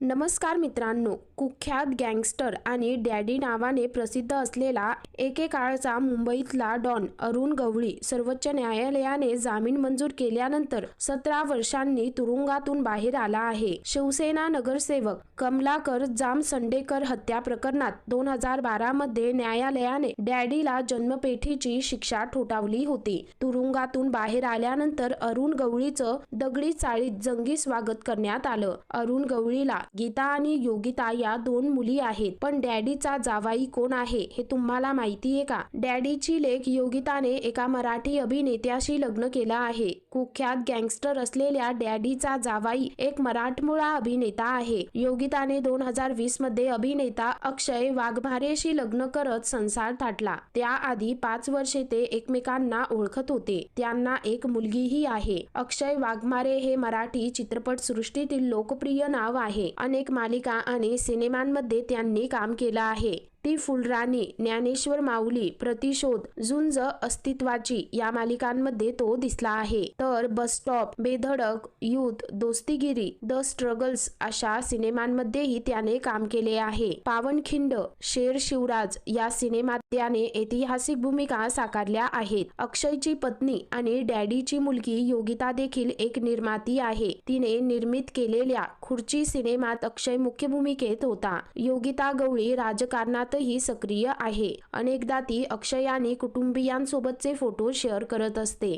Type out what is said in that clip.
नमस्कार मित्रांनो कुख्यात गँगस्टर आणि डॅडी नावाने प्रसिद्ध असलेला एकेकाळचा मुंबईतला डॉन अरुण गवळी सर्वोच्च न्यायालयाने जामीन मंजूर केल्यानंतर सतरा वर्षांनी तुरुंगातून बाहेर आला आहे. शिवसेना नगरसेवक कमलाकर जाम संडेकर हत्या प्रकरणात दोन हजार बारा मध्ये न्यायालयाने डॅडीला जन्मपेठीची शिक्षा ठोठावली होती. तुरुंगातून बाहेर आल्यानंतर अरुण गवळीचं दगडी चाळीत जंगी स्वागत करण्यात आलं. अरुण गवळीला गीता आणि योगिता या दोन मुली आहेत. पण डॅडीचा जावाई कोण आहे हे तुम्हाला माहिती आहे का? डॅडीची लेख योगिताने एका मराठी अभिनेत्याशी लग्न केलं आहे. कुख्यात गँगस्टर असलेल्या डॅडीचा जावाई एक मराठमोळा अभिनेता आहे. योगिताने दोन हजार वीसमध्ये अभिनेता अक्षय वाघमारेशी लग्न करत संसार थाटला. त्याआधी पाच वर्षे ते एकमेकांना ओळखत होते. त्यांना एक मुलगीही आहे. अक्षय वाघमारे हे मराठी चित्रपट सृष्टीतील लोकप्रिय नाव आहे. अनेक मालिका आणि सिनेमांमध्ये त्यांनी काम केलं आहे. ती फुलराणी ज्ञानेश्वर माऊली प्रतिशोध झुंज अस्तित्वाची या मालिकांमध्ये तो दिसला आहे. तर bus stop Bedhadak youth Dostigiri the struggles अशा सिनेमांमध्येही त्याने काम केले आहे. पावनखिंड शेर शिवराज या सिनेमात त्याने ऐतिहासिक भूमिका साकारल्या आहेत. अक्षयची पत्नी आणि डॅडीची मुलगी योगिता देखील एक निर्माती आहे. तिने निर्मित केलेल्या खुर्ची सिनेमात अक्षय मुख्य भूमिकेत होता. योगिता गवळी राजकारणात राजकारणातही सक्रिय आहे. अनेकदा ती अक्षय आणि कुटुंबियांसोबतचे फोटो शेअर करत असते.